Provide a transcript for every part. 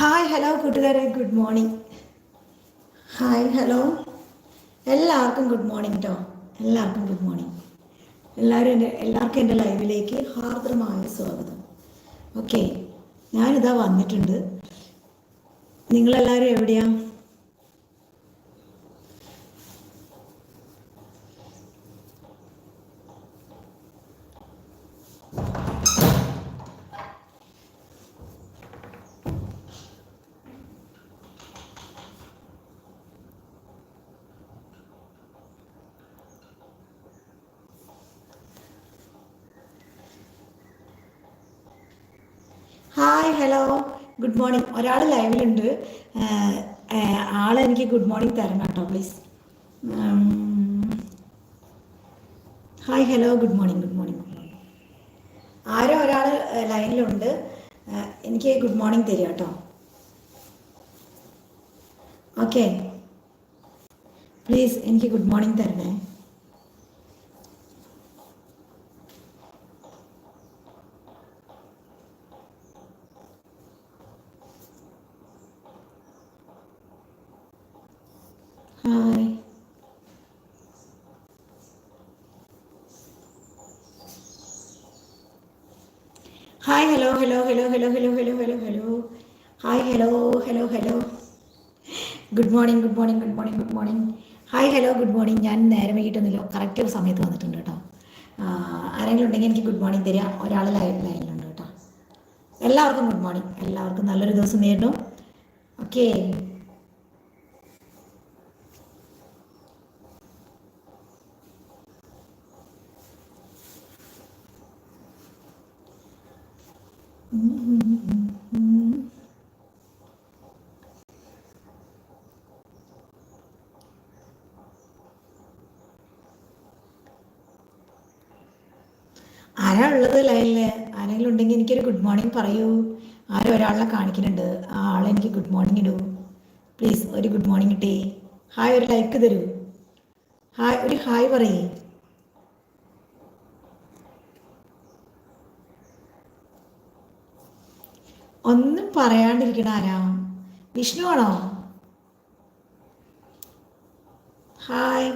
Hi hello കൂട്ടുകാരെ. Good morning hi hello എല്ലാവർക്കും good morning കേട്ടോ എല്ലാവർക്കും ഗുഡ് മോർണിംഗ് എല്ലാവരും എന്റെ എല്ലാവർക്കും എന്റെ ലൈവിലേക്ക് ഹാർദ്രമായ സ്വാഗതം. ഓക്കെ ഞാനിതാ വന്നിട്ടുണ്ട്. നിങ്ങളെല്ലാവരും എവിടെയാ? ഹായ് ഹലോ ഗുഡ് മോർണിംഗ് ഒരാൾ ലൈവിലുണ്ട്. ആളെനിക്ക് ഗുഡ് മോർണിംഗ് തരണം കേട്ടോ please hi hello good morning good morning ആരോ ഒരാൾ ലൈനിലുണ്ട്. എനിക്ക് ഗുഡ് മോർണിംഗ് തരിക കേട്ടോ. ഓക്കെ പ്ലീസ് എനിക്ക് ഗുഡ് മോർണിംഗ് തരണേ hi hi hello hello hello hello hello hello hello hello hi hello hello hello good morning good morning good morning good morning hi hello good morning ഞാൻ നേരം വൈകിട്ടൊന്നുമില്ല. Correct സമയത്ത് വന്നിട്ടുണ്ട് കേട്ടോ. ആരെങ്കിലും ഉണ്ടെങ്കിൽ എനിക്ക് ഗുഡ് മോർണിംഗ് തരിക. ഒരാൾ ലൈനിലുണ്ട് കേട്ടോ. എല്ലാവർക്കും ഗുഡ് മോർണിംഗ് എല്ലാവർക്കും നല്ലൊരു ദിവസം നേരിടും ഓക്കേ ആരാ ആരെങ്കിലും ഉണ്ടെങ്കിൽ എനിക്കൊരു ഗുഡ് മോർണിംഗ് പറയൂ. ആരും ഒരാളെ കാണിക്കുന്നുണ്ട്? ആ ആളെ എനിക്ക് ഗുഡ് മോർണിംഗ് ഇടൂ. പ്ലീസ് ഒരു ഗുഡ് മോർണിംഗ് ഇട്ടേ ഹായ് ഒരു ലൈക്ക് തരൂ. ഹായ് ഒരു ഹായ് പറയേ. ഒന്നും പറയാണ്ടിരിക്കണ ആരാ? വിഷ്ണു ആണോ? ഹായ്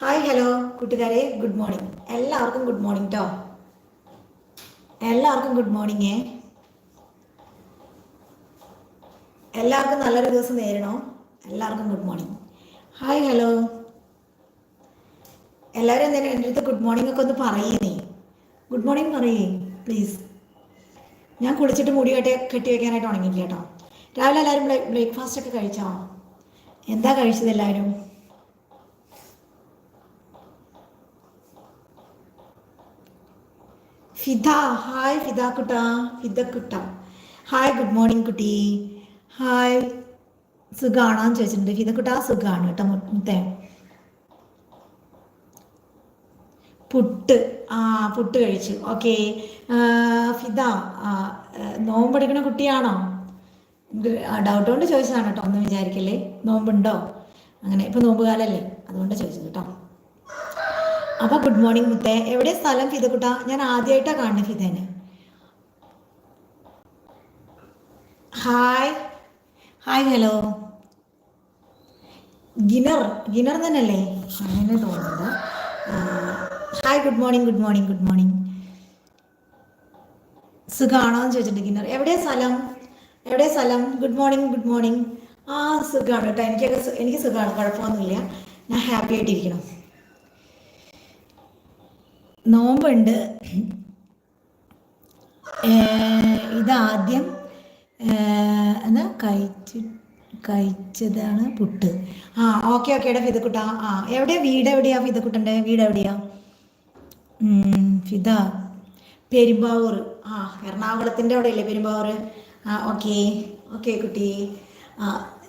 ഹായ് ഹലോ കൂട്ടുകാരെ. ഗുഡ് മോർണിംഗ് എല്ലാവർക്കും ഗുഡ് മോർണിംഗ് കേട്ടോ എല്ലാവർക്കും ഗുഡ് മോർണിംഗ് എല്ലാവർക്കും നല്ലൊരു ദിവസം നേരണോ എല്ലാവർക്കും ഗുഡ് മോർണിംഗ് ഹായ് ഹലോ എല്ലാവരും എന്തെങ്കിലും എന്റെ അടുത്ത് ഗുഡ് മോർണിംഗ് ഒക്കെ ഒന്ന് പറയേ ഗുഡ് മോർണിംഗ് പറയേ പ്ലീസ് ഞാൻ കുളിച്ചിട്ട് മുടി കെട്ടി കെട്ടി വെക്കാനായിട്ട് ഉണങ്ങിയില്ല കേട്ടോ. രാവിലെ എല്ലാവരും ബ്രേക്ക്ഫാസ്റ്റ് ഒക്കെ കഴിച്ചോ? എന്താ കഴിച്ചത് എല്ലാവരും? ഫിദ ഹായ് ഫിദ കുട്ട ഫിദ കുട്ട. ഹായ് ഗുഡ് മോർണിംഗ് കുട്ടി. ഹായ് സുഖാണോ എന്ന് ചോദിച്ചിട്ടുണ്ട്. ഫിദ കുട്ട സുഖാണ് കേട്ടോ മുത്തേ. പുട്ട് ആ പുട്ട് കഴിച്ചു. ഓക്കെ. ഫിദ നോമ്പെടുക്കുന്ന കുട്ടിയാണോ? ഡൗട്ട് കൊണ്ട് ചോദിച്ചതാണ് കേട്ടോ ഒന്നും വിചാരിക്കല്ലേ? നോമ്പുണ്ടോ? അങ്ങനെ ഇപ്പൊ നോമ്പ് കാലല്ലേ അതുകൊണ്ട് ചോദിച്ചത് കേട്ടോ. അപ്പൊ ഗുഡ് മോർണിംഗ് മുത്തേ. എവിടെ സ്ഥലം ഫിദക്കുട്ട? ഞാൻ ആദ്യമായിട്ടാ കാണുന്നത് ഫിതേനെ ഹായ് ഹായ് ഹലോ ഗിനർ ഗിനർ തന്നെയല്ലേ? അങ്ങനെ തോന്നുന്നത് hi good morning good morning good morning സുഖാണോ എന്ന് ചോദിച്ചിട്ടുണ്ട് ഗിന്നർ. എവിടെയാ സ്ഥലം? എവിടെയാ സ്ഥലം? ഗുഡ് മോർണിംഗ് ഗുഡ് മോർണിംഗ് ആ സുഖമാണ് കേട്ടോ എനിക്കൊക്കെ എനിക്ക് സുഖമാണ്. കുഴപ്പമൊന്നുമില്ല. ഞാൻ ഹാപ്പി ആയിട്ടിരിക്കണം നോമ്പുണ്ട്. ഇതാദ്യം എന്നാ കഴിച്ച് കഴിച്ചതാണ് പുട്ട്. ആ ഓക്കെ ഓക്കെ എടാ ഫിതക്കുട്ട. ആ എവിടെയാ വീട് എവിടെയാ ഫിതക്കുട്ടന്റെ? വീട് എവിടെയാ? ഫിത പെരുമ്പാവൂർ. ആ എറണാകുളത്തിന്റെ അവിടെ ഇല്ലേ പെരുമ്പാവൂർ? ആ ഓക്കെ ഓക്കെ കുട്ടി. ആ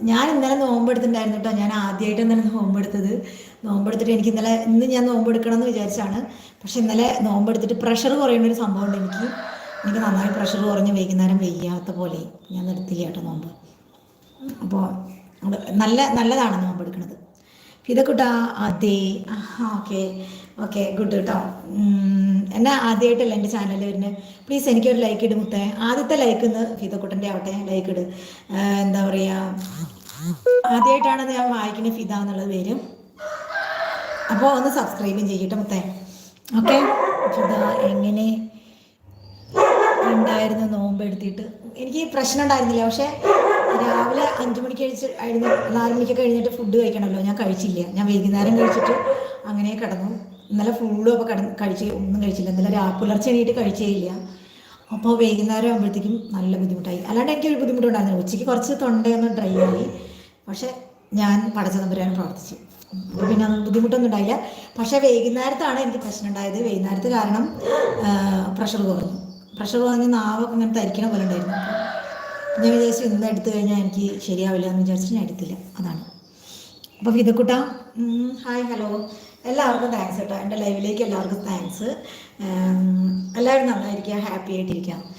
ഞാൻ ഇന്നലെ നോമ്പെടുത്തിട്ടുണ്ടായിരുന്നു കേട്ടോ. ഞാൻ ആദ്യമായിട്ട് ഇന്നലെ നോമ്പെടുത്തത്. നോമ്പെടുത്തിട്ട് എനിക്ക് ഇന്നലെ ഇന്ന് ഞാൻ നോമ്പെടുക്കണം എന്ന് വിചാരിച്ചാണ്. പക്ഷെ ഇന്നലെ നോമ്പെടുത്തിട്ട് പ്രഷർ കുറയുന്ന ഒരു സംഭവം ഉണ്ട് എനിക്ക്. എനിക്ക് നന്നായി പ്രഷർ കുറഞ്ഞ് വൈകുന്നേരം വെയ്യാത്ത പോലെ ഞാൻ നിർത്തില്ല കേട്ടോ നോമ്പ്. അപ്പോൾ നല്ല നല്ലതാണ് നോമ്പെടുക്കുന്നത് കേട്ടോ അതെ ഓക്കെ ഓക്കെ ഗുഡ് കേട്ടോ. എന്നെ ആദ്യമായിട്ടല്ല എന്റെ ചാനലിൽ വരുന്നത്. പ്ലീസ് എനിക്കൊരു ലൈക്ക് ഇട് മുത്തേ. ആദ്യത്തെ ലൈക്ക് ഇന്ന് ഫിതക്കുട്ടന്റെ ആവട്ടെ ലൈക്ക് ഇട്. എന്താ പറയുക ആദ്യമായിട്ടാണ് ഞാൻ വായിക്കുന്നത് ഫിത എന്നുള്ളത് പേര് അപ്പോൾ ഒന്ന് സബ്സ്ക്രൈബും ചെയ്യട്ടെ മുത്തേ. ഓക്കെ എങ്ങനെ ഉണ്ടായിരുന്നു നോമ്പ് എടുത്തിട്ട് എനിക്ക് പ്രശ്നം ഉണ്ടായിരുന്നില്ല. പക്ഷേ രാവിലെ അഞ്ചു മണിക്ക് കഴിച്ച് ആയിരുന്നു നാല് മണിക്കൊക്കെ കഴിഞ്ഞിട്ട് ഫുഡ് കഴിക്കണമല്ലോ. ഞാൻ കഴിച്ചില്ല. ഞാൻ വൈകുന്നേരം കഴിച്ചിട്ട് അങ്ങനെ കിടന്നു. ഇന്നലെ ഫുള്ളും അപ്പോൾ കിടന്ന് കഴിച്ച് ഒന്നും കഴിച്ചില്ല. ഇന്നലെ രാ പുലർച്ചെ എണീറ്റ് കഴിച്ചേയില്ല അപ്പോൾ വൈകുന്നേരം ആകുമ്പോഴത്തേക്കും നല്ല ബുദ്ധിമുട്ടായി. അല്ലാണ്ട് എനിക്ക് ഒരു ബുദ്ധിമുട്ടുണ്ടായിരുന്നു ഉച്ചയ്ക്ക് കുറച്ച് തൊണ്ടയൊന്ന് ഡ്രൈ ആയി. പക്ഷേ ഞാൻ പടച്ച തമ്പുരാൻ പ്രവർത്തിച്ചു പിന്നെ അതൊന്നും ബുദ്ധിമുട്ടൊന്നും ഉണ്ടായില്ല. പക്ഷേ വൈകുന്നേരത്താണ് എനിക്ക് പ്രശ്നം ഉണ്ടായത് വൈകുന്നേരത്ത് കാരണം പ്രഷർ കുറഞ്ഞു. പ്രഷർ കുറഞ്ഞ് നാവൊക്കെ ഇങ്ങനെ തരിക്കണ പോലെ ഉണ്ടായിരുന്നു. ഞാൻ വിചാരിച്ചു ഇന്ന് എടുത്തു കഴിഞ്ഞാൽ എനിക്ക് ശരിയാവില്ല എന്ന് വിചാരിച്ചിട്ട് ഞാൻ എടുത്തില്ല. അതാണ്. അപ്പോൾ ഫിദക്കുട്ട ഉം, ഹായ് ഹലോ എല്ലാവർക്കും താങ്ക്സ് കേട്ടോ. എന്റെ ലൈവിലേക്ക് എല്ലാവർക്കും താങ്ക്സ് എല്ലാവരും നന്നായിരിക്കുക ഹാപ്പി ആയിട്ടിരിക്കുക. ആ,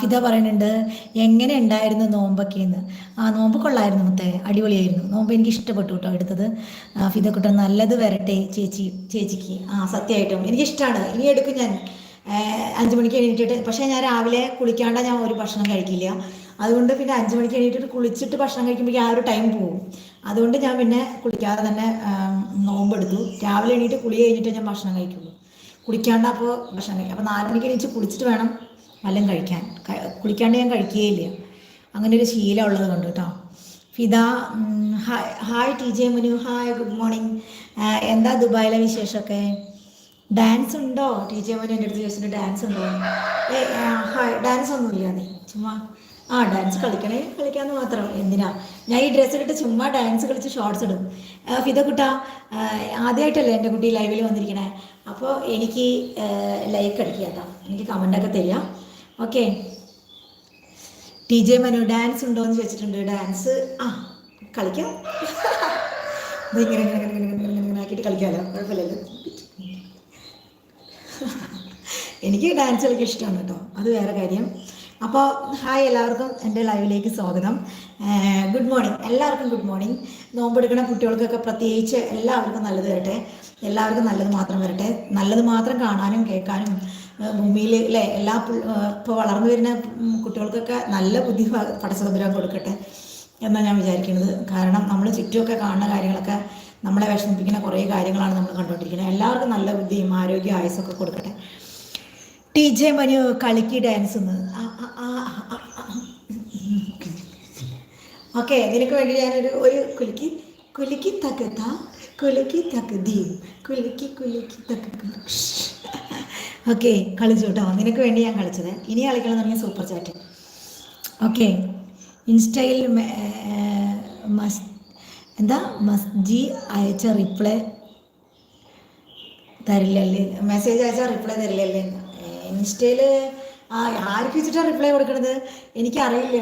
ഫിദ പറയുന്നുണ്ട് എങ്ങനെ ഉണ്ടായിരുന്നു നോമ്പൊക്കെ എന്ന് ആ നോമ്പ് കൊള്ളായിരുന്നു മുത്തേ അടിപൊളിയായിരുന്നു. നോമ്പ് എനിക്ക് ഇഷ്ടപ്പെട്ടു കേട്ടോ എടുത്തത്. ആ, കുട്ട നല്ലത് വരട്ടെ ചേച്ചി ചേച്ചിക്ക്. ആ സത്യമായിട്ടും എനിക്കിഷ്ടമാണ് ഇനി എടുക്കും ഞാൻ. അഞ്ചു മണിക്ക് എണീറ്റിട്ട് പക്ഷേ ഞാൻ രാവിലെ കുളിക്കാണ്ട ഞാൻ ഒരു ഭക്ഷണം കഴിക്കില്ല. അതുകൊണ്ട് പിന്നെ അഞ്ച് മണിക്ക് എണീറ്റിട്ട് കുളിച്ചിട്ട് ഭക്ഷണം കഴിക്കുമ്പോഴേക്കും ആ ഒരു ടൈം പോകും. അതുകൊണ്ട് ഞാൻ പിന്നെ കുളിക്കാതെ തന്നെ നോമ്പ് നോമ്പെടുത്തു രാവിലെ എണീറ്റ് കുളി കഴിഞ്ഞിട്ട് ഞാൻ ഭക്ഷണം കഴിക്കുള്ളൂ. കുളിക്കാണ്ട് അപ്പോൾ ഭക്ഷണം കഴിക്കും. അപ്പോൾ നാല് മണിക്ക് എണീച്ച് കുളിച്ചിട്ട് വേണം വല്ലതും കഴിക്കാൻ. കുളിക്കാണ്ട് ഞാൻ കഴിക്കുകയില്ല അങ്ങനെ ഒരു ശീലം ഉള്ളത് കൊണ്ട് കേട്ടോ Fida hi hi T J Manu hi good morning. എന്താ ദുബായിലെ വിശേഷമൊക്കെ? ഡാൻസ് ഉണ്ടോ ടി ജെ മോനെ എന്റെ അടുത്ത് ചോദിച്ചിട്ട് ഡാൻസ് ഉണ്ടോ ഏ ഹായ് ഡാൻസ് ഒന്നുമില്ല നീ. ചുമ്മാ ആ ഡാൻസ് കളിക്കണേ കളിക്കാന്ന് മാത്രം. എന്തിനാ? ഞാൻ ഈ ഡ്രസ്സ് ഇട്ടിട്ട് ചുമ്മാ ഡാൻസ് കളിച്ച് ഷോർട്സ് ഇടും. ഫിത കുട്ട ആദ്യമായിട്ടല്ലേ എന്റെ കുട്ടി ലൈവിൽ വന്നിരിക്കണേ. അപ്പോൾ എനിക്ക് ലൈക്ക് അടിക്കുക എനിക്ക് കമന്റൊക്കെ തരിക. Okay T J Manu dance ഉണ്ടോ എന്ന് ചോദിച്ചിട്ടുണ്ട്. ഡാൻസ് ആ കളിക്കാം. ഇങ്ങനെ ഇങ്ങനെ ഇങ്ങനെ ഇങ്ങനെ ഇങ്ങനെ ഇങ്ങനെ ആക്കിയിട്ട് കളിക്കാമല്ലോ കുഴപ്പമില്ലല്ലോ. എനിക്ക് ഡാൻസ് കളിക്കാൻ ഇഷ്ടമാണ് കേട്ടോ. അത് വേറെ കാര്യം. അപ്പോൾ ഹായ് എല്ലാവർക്കും. എന്റെ ലൈവിലേക്ക് സ്വാഗതം. ഗുഡ് മോർണിംഗ് എല്ലാവർക്കും ഗുഡ് മോർണിംഗ് നോമ്പെടുക്കുന്ന കുട്ടികൾക്കൊക്കെ പ്രത്യേകിച്ച് എല്ലാവർക്കും നല്ലത് വരട്ടെ. എല്ലാവർക്കും നല്ലത് മാത്രം വരട്ടെ. നല്ലത് മാത്രം കാണാനും കേൾക്കാനും ഭൂമിയിൽ അല്ലേ എല്ലാ ഇപ്പോൾ വളർന്നു വരുന്ന കുട്ടികൾക്കൊക്കെ നല്ല ബുദ്ധി പടച്ചതമ്പുരാൻ കൊടുക്കട്ടെ എന്നാണ് ഞാൻ വിചാരിക്കുന്നത്. കാരണം നമ്മൾ ചുറ്റുമൊക്കെ കാണുന്ന കാര്യങ്ങളൊക്കെ നമ്മളെ വിഷമിപ്പിക്കുന്ന കുറേ കാര്യങ്ങളാണ് നമ്മൾ കണ്ടുകൊണ്ടിരിക്കുന്നത്. എല്ലാവർക്കും നല്ല ബുദ്ധിയും ആരോഗ്യ ആയുസൊക്കെ കൊടുക്കട്ടെ. ടി ജെ മനു കളിക്ക് ഡാൻസ് ഓക്കെ നിനക്ക് വേണ്ടി ഞാനൊരു ഒരു കുലുക്കി കുലുക്കി തകത്ത കുലുക്കി തകതി കുലുക്കി കുലുക്കി തക ഓക്കെ കളിച്ചു കേട്ടോ നിനക്ക് വേണ്ടി ഞാൻ കളിച്ചത്. ഇനി കളിക്കണം തുടങ്ങിയ സൂപ്പർ ചാറ്റ് ഓക്കെ ഇൻസ്റ്റയിൽ മസ് എന്താ? മസ്ജി അയച്ച റിപ്ലൈ തരില്ലല്ലേ മെസ്സേജ് അയച്ചാൽ റിപ്ലൈ തരില്ലല്ലേ ഇൻസ്റ്റയിൽ ആ ആർക്ക് വെച്ചിട്ടാണ് റിപ്ലൈ കൊടുക്കണത്? എനിക്കറിയില്ല.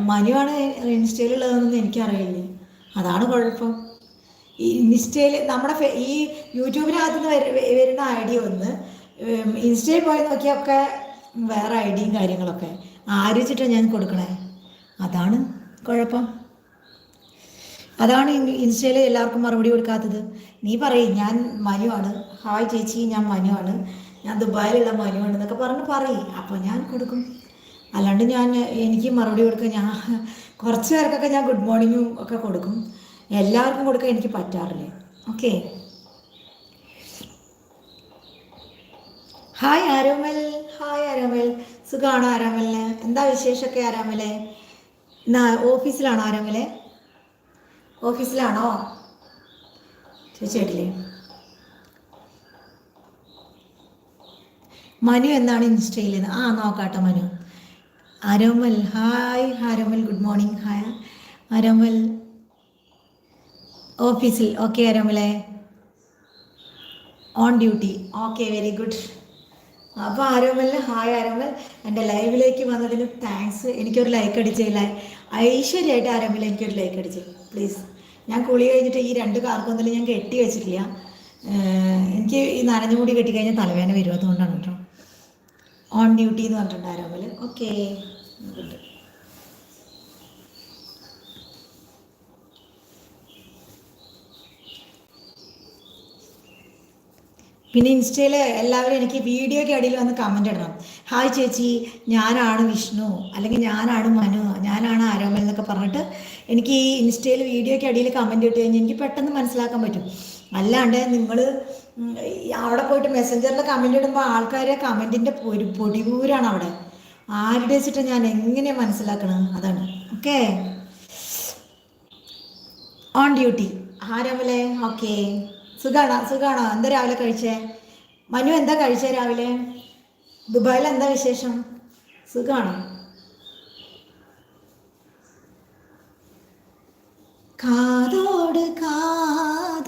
മനുവാണ് ഇൻസ്റ്റയിലുള്ളതെന്നൊന്നും എനിക്കറിയില്ല. അതാണ് കുഴപ്പം. ഇൻസ്റ്റയിൽ നമ്മുടെ ഈ യൂട്യൂബിനകത്ത് നിന്ന് വര- വരുന്ന ഐ ഡി ഒന്ന് ഇൻസ്റ്റയിൽ പോയി നോക്കിയൊക്കെ വേറെ ഐ ഡിയും കാര്യങ്ങളൊക്കെ. ആര് ഞാൻ കൊടുക്കണേ? അതാണ് കുഴപ്പം. അതാണ് ഇൻസ്റ്റയിൽ എല്ലാവർക്കും മറുപടി കൊടുക്കാത്തത്. നീ പറയും ഞാൻ മനുവാണ്. ഹായ് ചേച്ചി ഞാൻ മനുവാണ്. ഞാൻ ദുബായിലുള്ള മനുവാണ് എന്നൊക്കെ പറഞ്ഞ് പറയും. അപ്പോൾ ഞാൻ കൊടുക്കും. അല്ലാണ്ട് ഞാൻ എനിക്ക് മറുപടി കൊടുക്കുക ഞാൻ കുറച്ച് പേർക്കൊക്കെ ഞാൻ ഗുഡ് മോർണിംഗും ഒക്കെ കൊടുക്കും. എല്ലാവർക്കും കൊടുക്കാൻ എനിക്ക് പറ്റാറില്ല? Okay hi Aromal hi Aromal സുഖമാണോ ആരോമലിന് എന്താ വിശേഷമൊക്കെ ആരോമലെ എന്നാ ഓഫീസിലാണോ ആരോമലെ ഓഫീസിലാണോ? ചോദിച്ചേട്ടില്ലേ മനു എന്നാണ് ഇൻസ്റ്റയിൽ? ആ നോക്കാട്ടോ Manu. Aromal hi Aromal good morning hi Aromal ഓഫീസിൽ okay ആരോമലെ on duty okay very good അപ്പോൾ ആരോമലിന് ഹായ് ആരോമൽ. എന്റെ ലൈവിലേക്ക് വന്നതിന് താങ്ക്സ് എനിക്കൊരു ലൈക്ക് അടിച്ചില്ല ഐശ്വര്യമായിട്ട് ആരോമൽ എനിക്കൊരു ലൈക്ക് അടിച്ച്. പ്ലീസ് ഞാൻ കുളി കഴിഞ്ഞിട്ട് ഈ രണ്ട് കാർക്കൊന്നും ഞാൻ കെട്ടി വെച്ചിട്ടില്ല. എനിക്ക് ഈ നനഞ്ഞ മുടി കെട്ടിക്കഴിഞ്ഞാൽ തലവേദന വരും. അതുകൊണ്ടാണ് കേട്ടോ. ഓൺ ഡ്യൂട്ടി എന്ന് പറഞ്ഞിട്ടുണ്ട് ആരോമൽ. ഓക്കേ ഗുഡ് പിന്നെ ഇൻസ്റ്റയിൽ എല്ലാവരും എനിക്ക് വീഡിയോയ്ക്ക് അടിയിൽ വന്ന് കമന്റ് ഇടണം. ഹായ് ചേച്ചി ഞാനാണ് വിഷ്ണു. അല്ലെങ്കിൽ ഞാനാണ് മനു. ഞാനാണ് ആരോമൽ എന്നൊക്കെ പറഞ്ഞിട്ട് എനിക്ക് ഈ ഇൻസ്റ്റയിൽ വീഡിയോയ്ക്ക് അടിയിൽ കമന്റ് ഇട്ട് കഴിഞ്ഞാൽ എനിക്ക് പെട്ടെന്ന് മനസ്സിലാക്കാൻ പറ്റും. അല്ലാണ്ട് നിങ്ങൾ അവിടെ പോയിട്ട് മെസ്സഞ്ചറിൽ കമന്റ് ഇടുമ്പോൾ ആൾക്കാരെ കമന്റിന്റെ ഒരു പൊടിപൂരാണ് അവിടെ. ആരുടെ വെച്ചിട്ട് ഞാൻ എങ്ങനെ മനസ്സിലാക്കണം? അതാണ്. ഓക്കെ? ഓൺ ഡ്യൂട്ടി ആരോമലേ ഓക്കെ സുഖാണോ? സുഖാണോ? എന്താ രാവിലെ കഴിച്ചേ? മനു എന്താ കഴിച്ചേ രാവിലെ? ദുബായിൽ എന്താ വിശേഷം? സുഖാണോ? കാതോട് കാതോരം.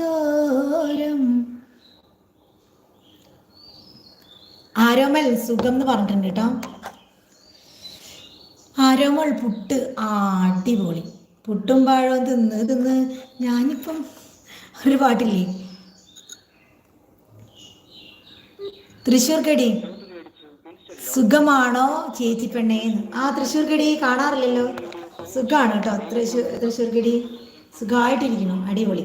ആരോമൽ സുഖം എന്ന് പറഞ്ഞിട്ടുണ്ട് കേട്ടോ. ആരോമൽ പുട്ട് ആ അടിപൊളി. പുട്ടും പഴവും തിന്ന് തിന്ന് ഞാനിപ്പം ഒരു പാട്ടില്ലേ? തൃശ്ശൂർ കടി സുഖമാണോ ചേച്ചി പെണ്ണേ ആ തൃശ്ശൂർ കടി കാണാറില്ലല്ലോ? സുഖമാണ് കേട്ടോ. തൃശ്ശൂർ തൃശ്ശൂർ കടി സുഖമായിട്ടിരിക്കണം അടിപൊളി.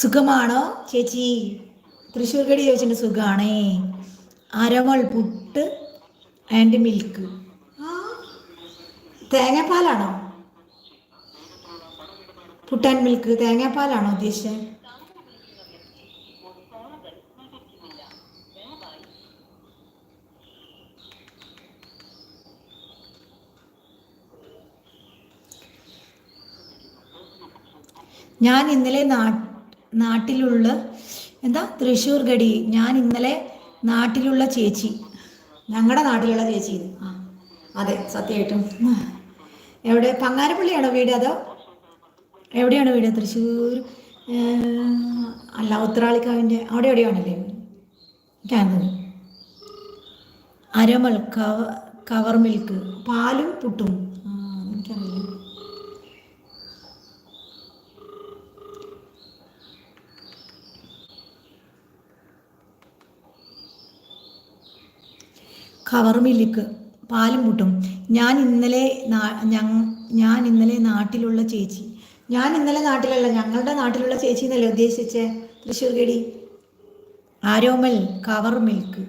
സുഖമാണോ ചേച്ചി? തൃശ്ശൂർ കടി ചോദിച്ചിട്ട് സുഖമാണേ അരവൾ പുട്ട് ആൻഡ് മിൽക്ക്. തേങ്ങാപ്പാലാണോ? പുട്ട് ആൻഡ് മിൽക്ക് തേങ്ങാപ്പാലാണോ ഉദ്ദേശിച്ചത്? ഞാൻ ഇന്നലെ നാട്ടിലുള്ള എന്താ? തൃശ്ശൂർ ഗഡി. ഞാൻ ഇന്നലെ നാട്ടിലുള്ള ചേച്ചി. ഞങ്ങളുടെ നാട്ടിലുള്ള ചേച്ചി ആ അതെ സത്യമായിട്ടും എവിടെ? പങ്ങാരപ്പള്ളിയാണോ വീട് അതോ? എവിടെയാണ് വീട്? തൃശ്ശൂർ അല്ല ഉത്രാളിക്കാവിന്റെ അവിടെ എവിടെയാണല്ലേ? ക്യാന്റീൻ അരമൽ കവ കവർ മിൽക്ക്. പാലും പുട്ടും. എനിക്കറിയില്ല. കവർ മിൽക്ക് പാലും പുട്ടും. ഞാൻ ഇന്നലെ ഞാൻ ഇന്നലെ നാട്ടിലുള്ള ചേച്ചി. ഞാൻ ഇന്നലെ നാട്ടിലല്ല ഞങ്ങളുടെ നാട്ടിലുള്ള ചേച്ചി എന്നല്ലേ ഉദ്ദേശിച്ചേ? തൃശ്ശൂർ ഗടി ആരോമൽ കവർ മിൽക്ക്.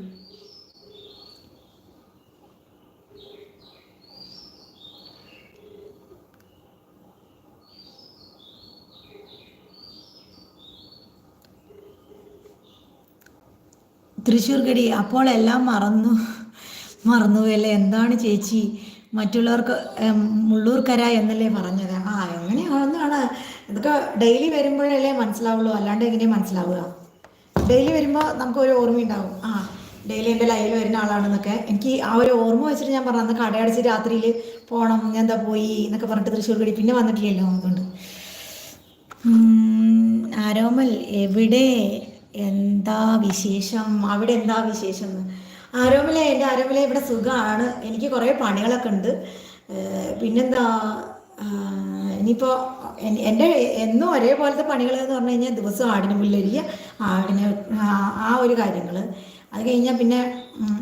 തൃശ്ശൂർ ഗടി അപ്പോൾ എല്ലാം മറന്നു മറന്നുപോയല്ലേ? എന്താണ് ചേച്ചി? മറ്റുള്ളവർക്ക് മുള്ളൂർക്കര എന്നല്ലേ പറഞ്ഞത്? ആ എങ്ങനെയാണെന്നാണ് ഇതൊക്കെ ഡെയിലി വരുമ്പോഴല്ലേ മനസ്സിലാവുള്ളൂ. അല്ലാണ്ട് എങ്ങനെയാണ് മനസ്സിലാവുക? ഡെയിലി വരുമ്പോൾ നമുക്ക് ഒരു ഓർമ്മയുണ്ടാവും ആ ഡെയിലി എന്റെ ലൈവിൽ വരുന്ന ആളാണെന്നൊക്കെ. എനിക്ക് ആ ഒരു ഓർമ്മ വെച്ചിട്ട് ഞാൻ പറഞ്ഞു അന്ന് കടയടച്ച് രാത്രിയിൽ പോകണം ഞാൻ എന്താ പോയി എന്നൊക്കെ പറഞ്ഞിട്ട് തൃശ്ശൂർ കടി പിന്നെ വന്നിട്ടില്ലല്ലോ അതുകൊണ്ട് ആരോമൽ എവിടെ? എന്താ വിശേഷം? അവിടെ എന്താ വിശേഷം? എന്ന് ആരോമലെ എന്റെ ആരോമലെ ഇവിടെ സുഖമാണ്. എനിക്ക് കുറേ പണികളൊക്കെ ഉണ്ട്. പിന്നെന്താ? ഇനിയിപ്പോൾ എന്റെ എന്നും ഒരേപോലത്തെ പണികൾ എന്ന് പറഞ്ഞു കഴിഞ്ഞാൽ ദിവസം ആടിന് പുല്ലരിയ ആടിന് ആ- ഒരു കാര്യങ്ങൾ അത് കഴിഞ്ഞാൽ പിന്നെ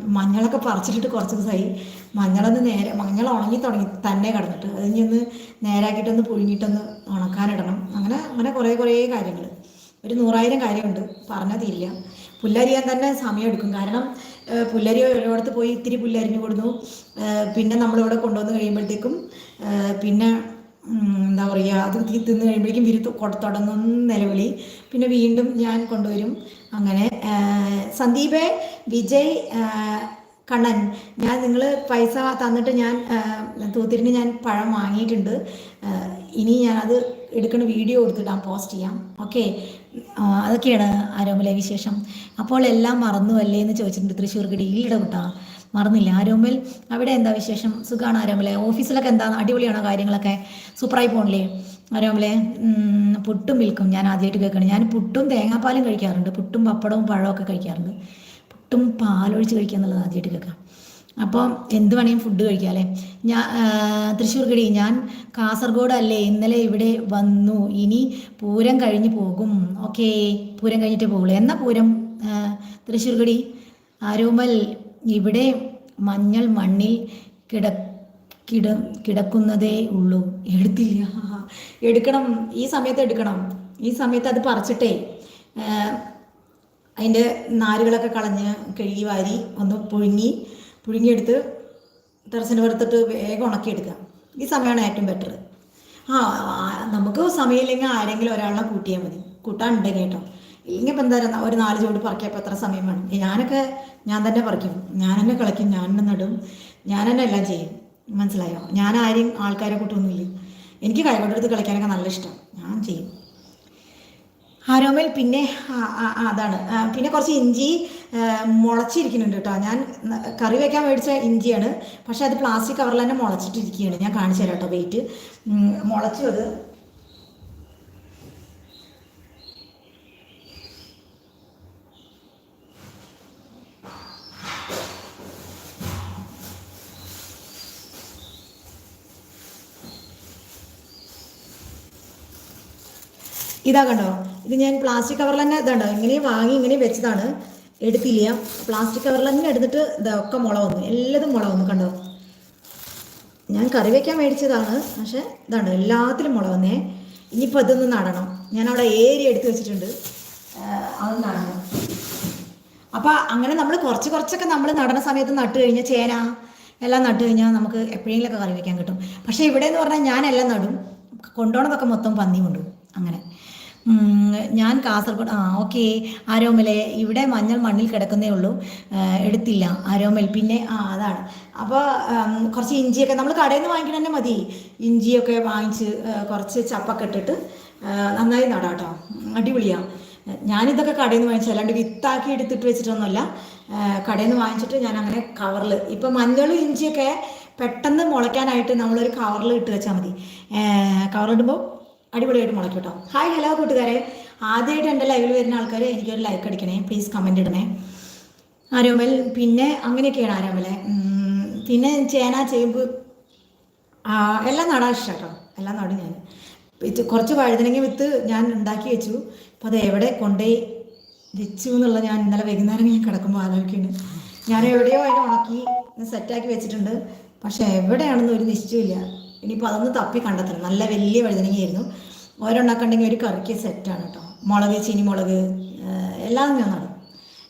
മഞ്ഞളൊക്കെ പറിച്ചിട്ടിട്ട് കുറച്ച് ദിവസമായി മഞ്ഞളൊന്ന് നേരെ മഞ്ഞൾ ഉണങ്ങി തുടങ്ങി തന്നെ കിടന്നിട്ട്. അത് ഇനി ഒന്ന് നേരാക്കിയിട്ടൊന്ന് പുഴുങ്ങിയിട്ടൊന്ന് ഉണക്കാനിടണം. അങ്ങനെ അങ്ങനെ കുറേ കുറേ കാര്യങ്ങൾ ഒരു നൂറായിരം കാര്യമുണ്ട്. പറഞ്ഞാൽ തീരില്ല പുല്ലരിയാൻ തന്നെ സമയമെടുക്കും. കാരണം പുല്ലരി ഒരിടത്ത് പോയി ഇത്തിരി പുല്ലരിഞ്ഞു കൊടുന്നു. പിന്നെ നമ്മളിവിടെ കൊണ്ടുവന്ന് കഴിയുമ്പോഴത്തേക്കും പിന്നെ എന്താ പറയുക അത് തിന്ന് കഴിയുമ്പോഴേക്കും കൊട തുടങ്ങും നിലവിളി. പിന്നെ വീണ്ടും ഞാൻ കൊണ്ടുവരും. അങ്ങനെ സന്ദീപ് വിജയ് കണ്ണൻ ഞാൻ നിങ്ങൾ പൈസ തന്നിട്ട് ഞാൻ തൂത്തിരിന് ഞാൻ പഴം വാങ്ങിയിട്ടുണ്ട്. ഇനി ഞാനത് എടുക്കുന്ന വീഡിയോ എടുത്തിടാം പോസ്റ്റ് ചെയ്യാം. ഓക്കെ? അതൊക്കെയാണ് ആരോമലെ വിശേഷം. അപ്പോൾ എല്ലാം മറന്നു അല്ലേ എന്ന് ചോദിച്ചിട്ടുണ്ട് തൃശ്ശൂർ ഇല്ലട കുട്ടാ മറന്നില്ല. ആരോമ്പിൽ അവിടെ എന്താ വിശേഷം? സുഖമാണ് ആരോമ്പിലെ? ഓഫീസിലൊക്കെ എന്താ? അടിപൊളിയാണോ കാര്യങ്ങളൊക്കെ? സൂപ്പറായി പോണില്ലേ? ആരോമ്പിലെ? പുട്ടും വിൽക്കും. ഞാൻ ആദ്യമായിട്ട് കേൾക്കണം. ഞാൻ പുട്ടും തേങ്ങാപ്പാലും കഴിക്കാറുണ്ട്. പുട്ടും പപ്പടവും പഴവും ഒക്കെ കഴിക്കാറുണ്ട്. പുട്ടും പാലൊഴിച്ച് കഴിക്കുക എന്നുള്ളത് ആദ്യമായിട്ട് കേൾക്കാം. അപ്പോൾ എന്ത് വേണമെങ്കിലും ഫുഡ് കഴിക്കാം അല്ലേ? ഞാൻ തൃശ്ശൂർ കിടി ഞാൻ കാസർഗോഡ് അല്ലേ ഇന്നലെ ഇവിടെ വന്നു. ഇനി പൂരം കഴിഞ്ഞ് പോകും. ഓക്കേ. പൂരം കഴിഞ്ഞിട്ടേ പോകുള്ളൂ എന്നാ പൂരം? തൃശ്ശൂർ കിടി ആരോമൽ ഇവിടെ മഞ്ഞൾ മണ്ണിൽ കിട കിട കിടക്കുന്നതേ ഉള്ളൂ. എടുത്തില്ല. എടുക്കണം. ഈ സമയത്ത് എടുക്കണം. ഈ സമയത്ത് അത് പറിച്ചിട്ടേ അതിന്റെ നാരുകളൊക്കെ കളഞ്ഞ് കഴുകി വാരി ഒന്ന് പുഴുങ്ങി പുഴുങ്ങിയെടുത്ത് ടെറസിന് പുറത്തിട്ട് വേഗം ഉണക്കിയെടുക്കുക. ഈ സമയമാണ് ഏറ്റവും ബെറ്റർ ആ നമുക്ക് സമയമില്ലെങ്കിൽ ആരെങ്കിലും ഒരാളെ കൂട്ടിയാൽ മതി. കൂട്ടാനുണ്ടെങ്കിൽ കേട്ടോ. ഇല്ലെങ്കിൽ ഇപ്പം എന്താ പറയുക ഒരു നാല് ചുവട് പറിക്കപ്പോൾ എത്ര സമയം വേണം? ഞാനൊക്കെ ഞാൻ തന്നെ പറിക്കും. ഞാൻ തന്നെ കളിക്കും ഞാൻ തന്നെ നടും ഞാൻ തന്നെ എല്ലാം ചെയ്യും. മനസ്സിലായോ? ഞാൻ ആരെയും ആൾക്കാരെ കൂട്ടൊന്നുമില്ല. എനിക്ക് കൈകൊണ്ടെടുത്ത് കളിക്കാനൊക്കെ നല്ല ഇഷ്ടം ഞാൻ ചെയ്യും. ആരോമൽ പിന്നെ അതാണ്. പിന്നെ കുറച്ച് ഇഞ്ചി മുളച്ചിരിക്കുന്നുണ്ട് കേട്ടോ. ഞാൻ കറി വയ്ക്കാൻ മേടിച്ച ഇഞ്ചിയാണ്. പക്ഷേ അത് പ്ലാസ്റ്റിക് കവറിൽ തന്നെ മുളച്ചിട്ടിരിക്കുകയാണ്. ഞാൻ കാണിച്ചു തരാം കേട്ടോ വെയിറ്റ് മുളച്ചു അത് ഇതാ കണ്ടോ? ഇത് ഞാൻ പ്ലാസ്റ്റിക് കവറിൽ തന്നെ ഇതാണ്ടോ? ഇങ്ങനെ വാങ്ങി ഇങ്ങനെ വെച്ചതാണ്. എടുത്തില്ല. പ്ലാസ്റ്റിക് കവറിൽ തന്നെ എടുത്തിട്ട് ഇതൊക്കെ മുള വന്നു. എല്ലാതും മുള വന്നു കണ്ടോ? ഞാൻ കറി വെക്കാൻ മേടിച്ചതാണ്. പക്ഷെ ഇതാണ്ടോ? എല്ലാത്തിലും മുള വന്നേ. ഇനിയിപ്പോൾ ഇതൊന്ന് നടണം. ഞാൻ അവിടെ ഏരിയ എടുത്ത് വെച്ചിട്ടുണ്ട്. അത് നടണം. അപ്പോൾ അങ്ങനെ നമ്മൾ കുറച്ച് കുറച്ചൊക്കെ നമ്മൾ നടന്ന സമയത്ത് നട്ട് കഴിഞ്ഞാൽ ചേന എല്ലാം നട്ട് കഴിഞ്ഞാൽ നമുക്ക് എപ്പോഴെങ്കിലുമൊക്കെ കറി വെക്കാൻ കിട്ടും. പക്ഷേ ഇവിടെ എന്ന് പറഞ്ഞാൽ ഞാനെല്ലാം നടും. കൊണ്ടുപോകണതൊക്കെ മൊത്തം പന്നി കൊണ്ടുപോകും. അങ്ങനെ. ഞാൻ കാസർഗോഡ് ആ ഓക്കെ ആരോമലെ ഇവിടെ മഞ്ഞൾ മണ്ണിൽ കിടക്കുന്നേ ഉള്ളൂ. എടുത്തില്ല ആരോമൽ പിന്നെ ആ അതാണ്. അപ്പോൾ കുറച്ച് ഇഞ്ചിയൊക്കെ നമ്മൾ കടയിൽ നിന്ന് വാങ്ങിക്കണ തന്നെ മതി. ഇഞ്ചിയൊക്കെ വാങ്ങിച്ച് കുറച്ച് ചപ്പൊക്കെ ഇട്ടിട്ട് നന്നായി നടാട്ടോ അടിപൊളിയാ. ഞാനിതൊക്കെ കടയിൽ നിന്ന് വാങ്ങിച്ചു അല്ലാണ്ട് വിത്താക്കി എടുത്തിട്ട് വെച്ചിട്ടൊന്നുമല്ല. കടയിൽ നിന്ന് വാങ്ങിച്ചിട്ട് ഞാൻ അങ്ങനെ കവറിൽ ഇപ്പം മഞ്ഞളും ഇഞ്ചിയൊക്കെ പെട്ടെന്ന് മുളയ്ക്കാനായിട്ട് നമ്മളൊരു കവറിൽ ഇട്ട് വെച്ചാൽ മതി. കവറിടുമ്പോൾ അടിപൊളിയായിട്ട് മുളയ്ക്കും കേട്ടോ ഹായ് ഹലോ കൂട്ടുകാരെ. ആദ്യമായിട്ട് എന്റെ ലൈവിൽ വരുന്ന ആൾക്കാർ എനിക്കൊരു ലൈക്ക് അടിക്കണേ. പ്ലീസ് കമന്റ് ഇടണേ. ആരോമൽ പിന്നെ അങ്ങനെയൊക്കെയാണ് ആരോമലെ. പിന്നെ ചേന ചേമ്പ് എല്ലാം നടാൻ ഇഷ്ടം കേട്ടോ എല്ലാം നടും ഞാൻ. കുറച്ച് വഴുതനങ്ങ വിത്ത് ഞാൻ ഉണ്ടാക്കി വെച്ചു. അപ്പോൾ അത് എവിടെ കൊണ്ടുപോയി വെച്ചു എന്നുള്ള ഞാൻ ഇന്നലെ വൈകുന്നേരം ഞാൻ കിടക്കുമ്പോൾ ആലോചിക്കുന്നു ഞാൻ എവിടെയോ അതിനെ ഉണക്കി സെറ്റാക്കി വെച്ചിട്ടുണ്ട്. പക്ഷേ എവിടെയാണെന്ന് ഒരു നിശ്ചയമില്ല ഇനിയിപ്പോൾ അതൊന്ന് തപ്പി കണ്ടെത്തണം. നല്ല വലിയ വഴുതനങ്ങയായിരുന്നു. ഓരോണ്ടാക്കണ്ടെങ്കിൽ ഒരു കറിക്ക് സെറ്റാണ് കേട്ടോ മുളക് ചീനി മുളക് എല്ലാം ഞാൻ നടും.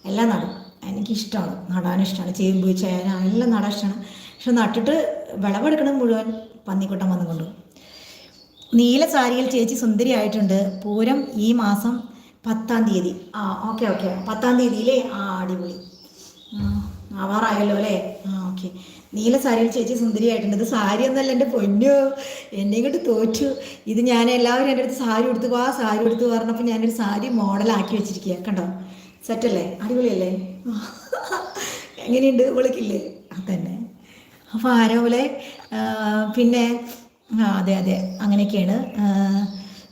എല്ലാം നടും. എനിക്കിഷ്ടമാണ്. നടാനിഷ്ടമാണ് ചേമ്പ് ചേന എല്ലാം നടാൻ ഇഷ്ടമാണ്. പക്ഷെ നട്ടിട്ട് വിളവെടുക്കണം മുഴുവൻ പന്നിക്കൂട്ടം വന്നു കൊണ്ടുപോകും നീല സാരിയിൽ ചേച്ചി സുന്ദരിയായിട്ടുണ്ട്. പൂരം ഈ മാസം പത്താം തീയതി. ആ ഓക്കെ ഓക്കെ. പത്താം തീയതിയിലേ ആ അടിപൊളി. ആവാറായല്ലോ അല്ലേ? ആ ഓക്കെ. നീല സാരിയിൽ ചേച്ചി സുന്ദരിയായിട്ടുണ്ട്. ഇത് സാരി ഒന്നല്ല എന്റെ പൊന്നോ. എന്നെ കൊണ്ട് തോറ്റു. ഇത് ഞാൻ എല്ലാവരും എന്റെ അടുത്ത് സാരി എടുത്തു പോവാ സാരി എടുത്തു പറഞ്ഞപ്പോൾ ഞാനൊരു സാരി മോഡലാക്കി വെച്ചിരിക്കുക കണ്ടോ? സെറ്റല്ലേ? അടിപൊളിയല്ലേ? എങ്ങനെയുണ്ട്? വിളിക്കില്ലേ അതന്നെ. അപ്പോൾ ആരോപോലെ പിന്നെ ആ, അതെ അതെ. അങ്ങനെയൊക്കെയാണ്. ആ,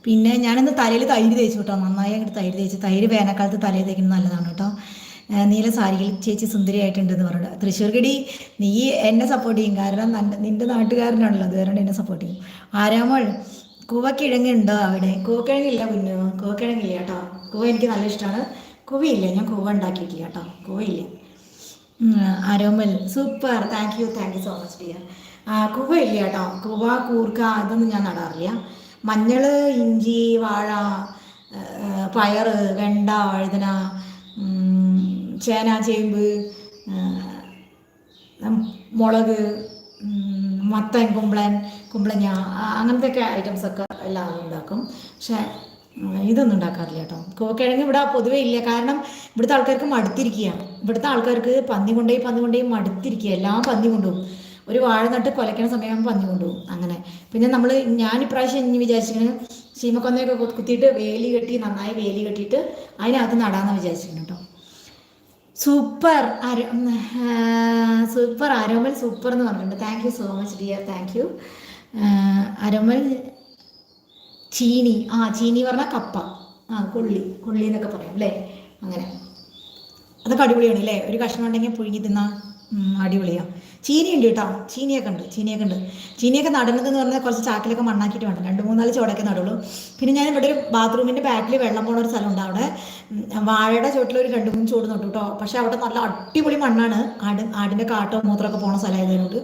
പിന്നെ ഞാനിന്ന് തലയിൽ തൈര് തേച്ചു കേട്ടോ. നന്നായി അങ്ങോട്ട് തൈര് തേച്ച്. തൈര് വേനൽക്കാലത്ത് തലയിൽ തേക്കുന്നത് നല്ലതാണ് കേട്ടോ. ആ, നീല സാരിയിൽ ചേച്ചി സുന്ദരിയായിട്ടുണ്ടെന്ന് എന്ന് തൃശ്ശൂർഗടി നീ എന്നെ സപ്പോർട്ട് ചെയ്യും. കാരണം നന്റെ- നാട്ടുകാരനാണല്ലോ അതുകൊണ്ട് എന്നെ സപ്പോർട്ട് ചെയ്യും. ആരാമോൾ? കൂവക്കിഴങ്ങുണ്ടോ അവിടെ? കൂവക്കിഴങ്ങില്ല കുഞ്ഞു കൂവക്കിഴങ്ങില്ല കേട്ടോ. കൂവ എനിക്ക് നല്ല ഇഷ്ടമാണ് കൂവയില്ല ഞാൻ കൂവ ഉണ്ടാക്കിയിട്ടില്ല കേട്ടോ. കൂവയില്ല. Aromal super thank you thank you so much dear കുവ ഇല്ല കേട്ടോ. കുവ കൂർക്ക അതൊന്നും ഞാൻ നടാറില്ല. മഞ്ഞൾ ഇഞ്ചി വാഴ പയർ വെണ്ട വഴുതന ചേന ചേമ്പ് മുളക് മത്തൻ കുമ്പളൻ കുമ്പളങ്ങ ഐറ്റംസ് ഒക്കെ എല്ലാം ഉണ്ടാക്കും. പക്ഷേ ഇതൊന്നും ഉണ്ടാക്കാറില്ല കേട്ടോ. കോക്കിഴങ്ങ് ഇവിടെ പൊതുവേ ഇല്ല. കാരണം ഇവിടുത്തെ ആൾക്കാർക്ക് മടുത്തിരിക്കുകയാണ്. ഇവിടുത്തെ ആൾക്കാർക്ക് പന്നി കൊണ്ടുപോയി പന്നി കൊണ്ടുപോയി മടുത്തിരിക്കുക എല്ലാം പന്നി കൊണ്ടുപോകും ഒരു വാഴ നട്ട് കൊലയ്ക്കണ സമയം പന്നി കൊണ്ടുപോകും. അങ്ങനെ. പിന്നെ നമ്മൾ ഞാൻ ഇപ്രാവശ്യം ഇനി വിചാരിച്ചിരിക്കുന്നത് ചീമക്കൊന്നയൊക്കെ കുത്തിയിട്ട് വേലി കെട്ടി നന്നായി വേലി കെട്ടിയിട്ട് അതിനകത്ത് നടാമെന്ന് വിചാരിച്ചിരിക്കുന്നു കേട്ടോ. സൂപ്പർ സൂപ്പർ അരോമൽ സൂപ്പർ എന്ന് പറഞ്ഞിട്ടുണ്ട്. Thank you so much dear thank you Aromal ചീനി. ആ ചീനി പറഞ്ഞാൽ കപ്പ. ആ കൊള്ളി. കൊള്ളി എന്നൊക്കെ പറയും അല്ലേ? അങ്ങനെ. അതൊക്കെ അടിപൊളിയാണ് അല്ലേ? ഒരു കഷ്ണം ഉണ്ടെങ്കിൽ പുഴുങ്ങി തിന്നാ. അടിപൊളിയാണ് ചീനിയുണ്ട് കേട്ടോ. ചീനിയൊക്കെ ഉണ്ട് ചീനിയൊക്കെ ഉണ്ട്. ചീനിയൊക്കെ നടന്നതെന്ന് പറഞ്ഞാൽ കുറച്ച് ചാക്കിലൊക്കെ മണ്ണാക്കിയിട്ട് വേണം. രണ്ട് മൂന്നാൽ ചോടൊക്കെ നടുള്ളൂ. പിന്നെ ഞാൻ ഇവിടെ ഒരു ബാത്റൂമിന്റെ ബാക്കിൽ വെള്ളം പോണ ഒരു സ്ഥലമുണ്ട് അവിടെ. വാഴയുടെ ചോട്ടിൽ ഒരു രണ്ട് മൂന്ന് ചൂട് നട്ടു കേട്ടോ. പക്ഷെ അവിടെ നല്ല അടിപൊളി മണ്ണാണ്. ആട് ആടിന്റെ കാട്ടോ മൂത്രമൊക്കെ പോണ സ്ഥലമായതുകൊണ്ട്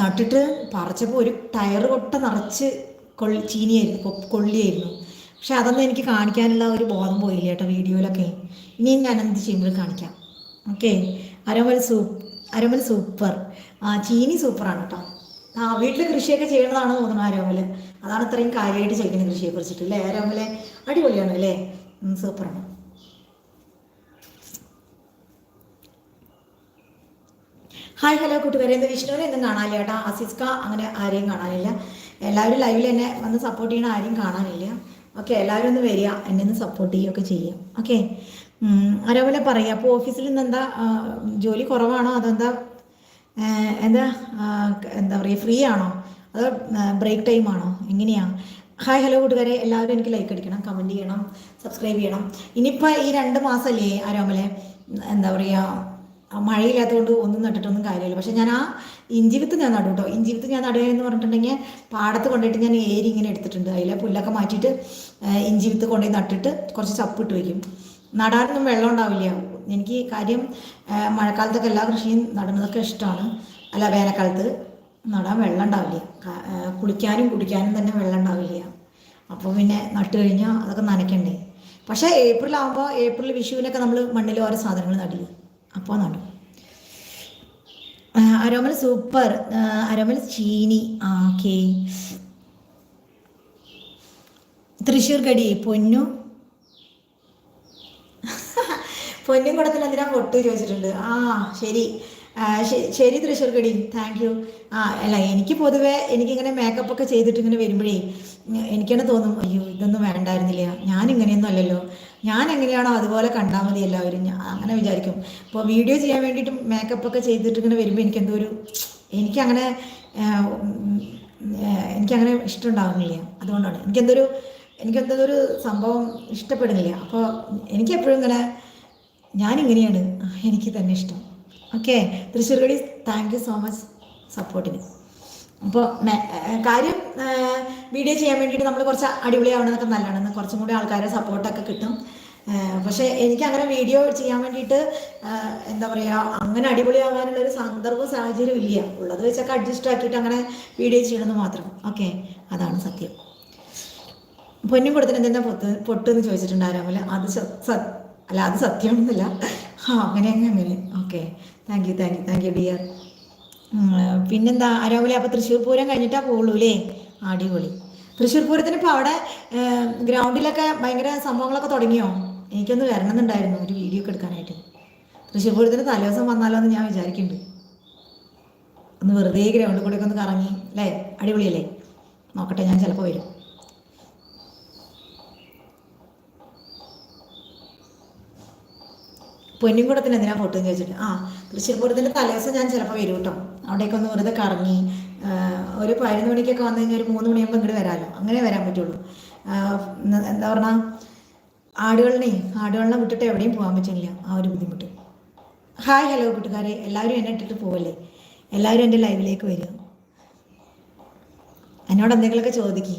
നട്ടിട്ട് പറിച്ചപ്പോൾ ഒരു ടയർ കൊട്ട നിറച്ച് കൊള്ളി ചീനിയായിരുന്നു കൊള്ളിയായിരുന്നു. പക്ഷെ അതൊന്നും എനിക്ക് കാണിക്കാനുള്ള ഒരു ബോധം പോയില്ല കേട്ടോ വീഡിയോയിലൊക്കെ. ഇനിയും ഞാൻ എന്ത് ചെയ്യുമ്പോഴും കാണിക്കാം. ഓക്കെ? അരമൽ സൂ അരമൽ സൂപ്പർ. ആ ചീനി സൂപ്പറാണ് കേട്ടോ. ആ വീട്ടിൽ കൃഷിയൊക്കെ ചെയ്യണതാണ് തോന്നുന്നു അരോമൽ അതാണ് ഇത്രയും കാര്യമായിട്ട് ചെയ്യുന്നത് കൃഷിയെ കുറിച്ചിട്ട് അല്ലേ അരോമലെ അടിപൊളിയാണ് അല്ലേ സൂപ്പറാണ്. ഹായ് ഹലോ കൂട്ടുകാരെ. എന്ത് വിഷ്ണുവിനെ എന്തും കാണാനില്ല കേട്ടോ. അസിസ്ക അങ്ങനെ ആരെയും കാണാനില്ല. എല്ലാവരും ലൈവിൽ എന്നെ വന്ന് സപ്പോർട്ട് ചെയ്യണ ആരെയും കാണാനില്ല. ഓക്കെ എല്ലാവരും ഒന്ന് വരിക. എന്നെ ഒന്ന് സപ്പോർട്ട് ചെയ്യുകയൊക്കെ ചെയ്യാം. ഓക്കെ. അതേപോലെ പറയാം. അപ്പോൾ ഓഫീസിൽ നിന്ന് എന്താ ജോലി കുറവാണോ? അതെന്താ എന്താ എന്താ പറയുക ഫ്രീ ആണോ? അതോ ബ്രേക്ക് ടൈം ആണോ? എങ്ങനെയാ ഹായ് ഹലോ കൂട്ടുകാരെ. എല്ലാവരും എനിക്ക് ലൈക്ക് അടിക്കണം കമന്റ് ചെയ്യണം സബ്സ്ക്രൈബ് ചെയ്യണം. ഇനിയിപ്പോൾ ഈ രണ്ട് മാസമല്ലേ ആരോമലെ എന്താ പറയുക മഴയില്ലാത്തതുകൊണ്ട് ഒന്നും നട്ടിട്ടൊന്നും കാര്യമില്ല. പക്ഷെ ഞാൻ ആ ഇഞ്ചിവിത്ത് ഞാൻ നടും കേട്ടോ ഇഞ്ചിവിത്ത് ഞാൻ നടുക എന്ന് പറഞ്ഞിട്ടുണ്ടെങ്കിൽ പാടത്ത് കൊണ്ടുപോയിട്ട് ഞാൻ ഏരി ഇങ്ങനെ എടുത്തിട്ടുണ്ട്. അതിലെ പുല്ലൊക്കെ മാറ്റിയിട്ട് ഇഞ്ചിവിത്ത് ഇഞ്ചി വിത്ത് കൊണ്ടുപോയി നട്ടിട്ട് കുറച്ച് ചപ്പിട്ട് വയ്ക്കും നടാനൊന്നും വെള്ളം ഉണ്ടാവില്ല. എനിക്ക് കാര്യം മഴക്കാലത്തൊക്കെ എല്ലാ കൃഷിയും നടുന്നതൊക്കെ ഇഷ്ടമാണ്. അല്ല വേനൽക്കാലത്ത് നടാൻ വെള്ളം ഉണ്ടാവില്ല. കുളിക്കാനും കുടിക്കാനും തന്നെ വെള്ളം ഉണ്ടാവില്ല. അപ്പോൾ പിന്നെ നട്ട് കഴിഞ്ഞാൽ അതൊക്കെ നനയ്ക്കണ്ടേ. പക്ഷേ ഏപ്രിൽ ആകുമ്പോൾ ഏപ്രിൽ വിഷുവിനൊക്കെ നമ്മൾ മണ്ണിൽ ഓരോ സാധനങ്ങൾ നടില്ല അപ്പോൾ നടും. അരോമൽ സൂപ്പർ. അരോമൽ ചീനി. ആ ഓക്കെ. തൃശ്ശൂർ കടി പൊന്നു. പൊന്നും കുടത്തിൽ എന്തിനാ പൊട്ടു ചോദിച്ചിട്ടുണ്ട്? ആ ശരി. ശരി തൃശ്ശൂർ കടി താങ്ക് യു ആ അല്ല എനിക്ക് പൊതുവെ എനിക്കിങ്ങനെ മേക്കപ്പ് ഒക്കെ ചെയ്തിട്ട് ഇങ്ങനെ വരുമ്പോഴേ ഉം, എനിക്കെന്നെ തോന്നും അയ്യോ ഇതൊന്നും വേണ്ടായിരുന്നില്ല. ഞാൻ ഇങ്ങനെയൊന്നും അല്ലല്ലോ. ഞാൻ എങ്ങനെയാണോ അതുപോലെ കണ്ടാൽ മതി എല്ലാവരും. അങ്ങനെ വിചാരിക്കും. ഇപ്പോൾ വീഡിയോ ചെയ്യാൻ വേണ്ടിയിട്ട് മേക്കപ്പ് ഒക്കെ ചെയ്തിട്ട് ഇങ്ങനെ വരുമ്പോൾ എനിക്കെന്തോ ഒരു എനിക്കങ്ങനെ എനിക്കങ്ങനെ ഇഷ്ടമുണ്ടാകുന്നില്ല അതുകൊണ്ടാണ്. എനിക്കെന്തൊരു എനിക്കെന്തോ ഒരു സംഭവം ഇഷ്ടപ്പെടുന്നില്ല. അപ്പോൾ എനിക്കെപ്പോഴും ഇങ്ങനെ ഞാനിങ്ങനെയാണ്. എനിക്ക് തന്നെ ഇഷ്ടം. ഓക്കെ തൃശ്ശൂർ കടി താങ്ക് യു സോ മച്ച് സപ്പോർട്ടിന് അപ്പോൾ കാര്യം വീഡിയോ ചെയ്യാൻ വേണ്ടിയിട്ട് നമ്മൾ കുറച്ച് അടിപൊളിയാവണമെന്നൊക്കെ നല്ലതാണ്. കുറച്ചും കൂടി ആൾക്കാരെ സപ്പോർട്ടൊക്കെ കിട്ടും. പക്ഷേ എനിക്ക് അങ്ങനെ വീഡിയോ ചെയ്യാൻ വേണ്ടിയിട്ട് എന്താ പറയുക അങ്ങനെ അടിപൊളിയാകാനുള്ള ഒരു സന്ദർഭ സാഹചര്യം ഇല്ല. ഉള്ളത് വെച്ചൊക്കെ അഡ്ജസ്റ്റ് ആക്കിയിട്ട് അങ്ങനെ വീഡിയോ ചെയ്യണമെന്ന് മാത്രം. ഓക്കെ അതാണ് സത്യം. പൊന്നും കൊടുത്തിട്ട് എന്തെന്നാ പൊത്ത് പൊട്ടെന്ന് ചോദിച്ചിട്ടുണ്ട് ആരാമല്ല അത് അല്ല അത് സത്യമാണെന്നല്ല. ആ അങ്ങനെ അങ്ങനെ അങ്ങനെ. Okay thank you thank you thank you dear പിന്നെന്താ? ആരാമലെ അപ്പോൾ തൃശ്ശൂർ പൂരം കഴിഞ്ഞിട്ടാ പോകുള്ളൂ അല്ലേ? അടിപൊളി. തൃശ്ശൂർ പൂരത്തിന് ഇപ്പോൾ അവിടെ ഗ്രൗണ്ടിലൊക്കെ ഭയങ്കര സംഭവങ്ങളൊക്കെ തുടങ്ങിയോ? എനിക്കൊന്ന് വരണമെന്നുണ്ടായിരുന്നു ഒരു വീഡിയോ ഒക്കെ എടുക്കാനായിട്ട്. തൃശ്ശൂർ പൂരത്തിന് തലേദിവസം വന്നാലോ എന്ന് ഞാൻ വിചാരിക്കുന്നുണ്ട്. ഒന്ന് വെറുതെ ഗ്രൗണ്ടിൽ കൂടെ ഒക്കെ ഒന്ന് കറങ്ങി അല്ലേ? അടിപൊളിയല്ലേ? നോക്കട്ടെ ഞാൻ ചിലപ്പോൾ വരും. പൊന്നിൻകുടത്തിന് എന്തിനാ ഫോട്ടോ ചോദിച്ചിട്ട്? ആ തൃശ്ശൂർ പൂരത്തിന്റെ തലേദിവസം ഞാൻ ചിലപ്പോൾ വരും കേട്ടോ അവിടേക്ക് ഒന്ന് വെറുതെ കറങ്ങി ഒരു പതിനൊന്ന് മണിക്കൊക്കെ വന്നു കഴിഞ്ഞാൽ ഒരു മൂന്ന് മണിയാകുമ്പോൾ ഇങ്ങോട്ട് വരാമല്ലോ അങ്ങനെ വരാൻ പറ്റുള്ളൂ. എന്താ പറഞ്ഞാൽ ആടുകളിനെ ആടുകളിനെ വിട്ടിട്ട് എവിടെയും പോകാൻ പറ്റില്ല ആ ഒരു ബുദ്ധിമുട്ട്. ഹായ് ഹലോ കൂട്ടുകാരെ. എല്ലാവരും എന്നെ ഇട്ടിട്ട് പോവല്ലേ? എല്ലാവരും എന്റെ ലൈവിലേക്ക് വരിക. എന്നോട് എന്തെങ്കിലുമൊക്കെ ചോദിക്കേ.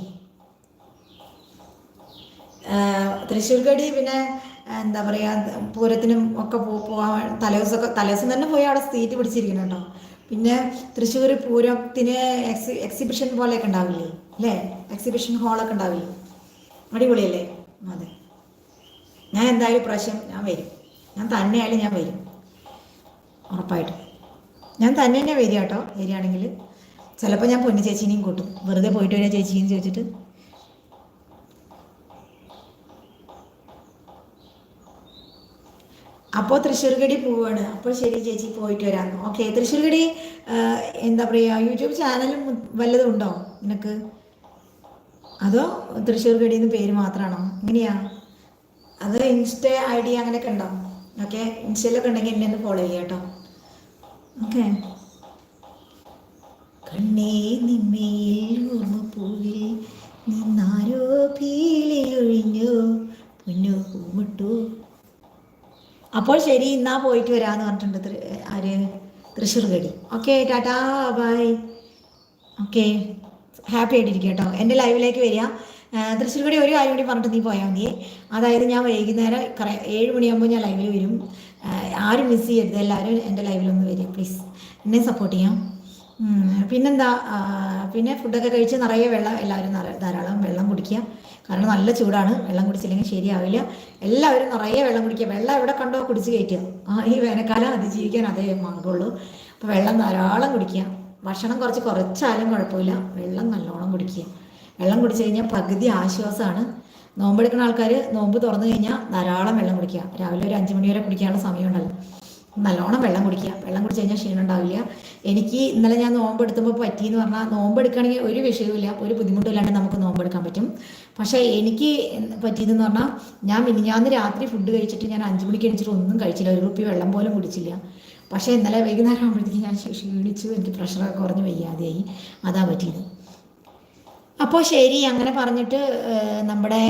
തൃശ്ശൂർ കടി പിന്നെ എന്താ പറയുക പൂരത്തിനും ഒക്കെ പോകാൻ തലേദിവസമൊക്കെ തലേദിവസം തന്നെ പോയി അവിടെ സീറ്റ് പിടിച്ചിരിക്കണം കേട്ടോ പിന്നെ തൃശ്ശൂർ പൂരത്തിന് എക്സി എക്സിബിഷൻ പോലെയൊക്കെ ഉണ്ടാവില്ലേ? അല്ലേ? എക്സിബിഷൻ ഹാളൊക്കെ ഉണ്ടാവില്ലേ? അടിപൊളിയല്ലേ? അതെ. ഞാൻ എന്തായാലും പ്രാവശ്യം ഞാൻ വരും. ഞാൻ തന്നെയായാലും ഞാൻ വരും. ഉറപ്പായിട്ടും. ഞാൻ തന്നെ തന്നെ വരിക കേട്ടോ വരികയാണെങ്കിൽ. ചിലപ്പോൾ ഞാൻ പൊന്നു ചേച്ചീനെയും കൂട്ടും. വെറുതെ പോയിട്ട് വരിക ചേച്ചീനെയും ചോദിച്ചിട്ട്. അപ്പോൾ തൃശ്ശൂർഗഡി പോവാണ്. അപ്പോൾ ശരി ചേച്ചി പോയിട്ട് വരാം ഓക്കെ തൃശ്ശൂർഗഡി എന്താ പറയുക യൂട്യൂബ് ചാനലും വല്ലതും ഉണ്ടോ നിനക്ക്? അതോ തൃശ്ശൂർഗഡി എന്ന് പേര് മാത്രമാണോ എങ്ങനെയാ? അത് ഇൻസ്റ്റ ഐ ഡി അങ്ങനെയൊക്കെ ഉണ്ടോ? ഓക്കെ ഇൻസ്റ്റയിലൊക്കെ ഉണ്ടെങ്കിൽ എന്നെ ഒന്ന് ഫോളോ ചെയ്യാം കേട്ടോ. ഓക്കെ കണ്ണേ നിമ്മയിൽ ഓർമ്മപ്പൂവിൽ നിന്നാരോ പീലിയൊഴിഞ്ഞു പൊന്നു പൂമിട്ടു അപ്പോൾ ശരി ഇന്നാ പോയിട്ട് വരാന്ന് പറഞ്ഞിട്ടുണ്ട് ആര്? Thrissur ഗഡി okay tata bye. Okay happy ആയിട്ടിരിക്കുക കേട്ടോ എന്റെ ലൈവിലേക്ക് വരിക. തൃശ്ശൂർ കൂടി ഒരു കാര്യം കൂടി പറഞ്ഞിട്ട് നീ പോയാൽ മതിയേ അതായത് ഞാൻ വൈകുന്നേരം കറ ഏഴ് മണിയാകുമ്പോൾ ഞാൻ ലൈവിൽ വരും. ആരും മിസ് ചെയ്യരുത്. എല്ലാവരും എന്റെ ലൈവിലൊന്ന് വരിക പ്ലീസ്. എന്നെ സപ്പോർട്ട് ചെയ്യാം. പിന്നെന്താ? പിന്നെ ഫുഡൊക്കെ കഴിച്ച് നിറയെ വെള്ളം എല്ലാവരും ധാരാളം വെള്ളം കുടിക്കുക. കാരണം നല്ല ചൂടാണ് വെള്ളം കുടിച്ചില്ലെങ്കിൽ ശരിയാവില്ല. എല്ലാവരും നിറയെ വെള്ളം കുടിക്കുക. വെള്ളം എവിടെ കണ്ടോ കുടിച്ച് കയറ്റുക. ആ ഈ വേനൽക്കാലം അതിജീവിക്കാൻ അതേ മാർഗമുള്ളൂ. അപ്പോൾ വെള്ളം ധാരാളം കുടിക്കുക. ഭക്ഷണം കുറച്ച് കുറച്ചാലും കുഴപ്പമില്ല. വെള്ളം നല്ലോണം കുടിക്കുക. വെള്ളം കുടിച്ചു കഴിഞ്ഞാൽ പകുതി ആശ്വാസമാണ്. നോമ്പെടുക്കുന്ന ആൾക്കാർ നോമ്പ് തുറന്നു കഴിഞ്ഞാൽ ധാരാളം വെള്ളം കുടിക്കുക. രാവിലെ ഒരു അഞ്ച് മണി വരെ കുടിക്കാനുള്ള സമയമുണ്ടല്ലോ. നല്ലോണം വെള്ളം കുടിക്കുക. വെള്ളം കുടിച്ച് കഴിഞ്ഞാൽ ക്ഷീണം ഉണ്ടാവില്ല. എനിക്ക് ഇന്നലെ ഞാൻ നോമ്പ് എടുത്തപ്പോൾ പറ്റിയെന്ന് പറഞ്ഞാൽ നോമ്പ് എടുക്കുകയാണെങ്കിൽ ഒരു വിഷയവുമില്ല. ഒരു ബുദ്ധിമുട്ടില്ലാണ്ട് നമുക്ക് നോമ്പ് എടുക്കാൻ പറ്റും. പക്ഷേ എനിക്ക് പറ്റിയതെന്ന് പറഞ്ഞാൽ ഞാൻ മിനിഞ്ഞാന്ന് രാത്രി ഫുഡ് കഴിച്ചിട്ട് ഞാൻ അഞ്ച് മണിക്ക് എണിച്ചിട്ട് ഒന്നും കഴിച്ചില്ല. ഒരു റുപ്പി വെള്ളം പോലും കുടിച്ചില്ല. പക്ഷേ ഇന്നലെ വൈകുന്നേരം ആകുമ്പോഴത്തേക്ക് ഞാൻ ക്ഷീണിച്ചു. എനിക്ക് പ്രഷറൊക്കെ കുറഞ്ഞ് വയ്യാതെയായി. അതാ പറ്റിയത്. അപ്പോൾ ശരി അങ്ങനെ പറഞ്ഞിട്ട് നമ്മുടെ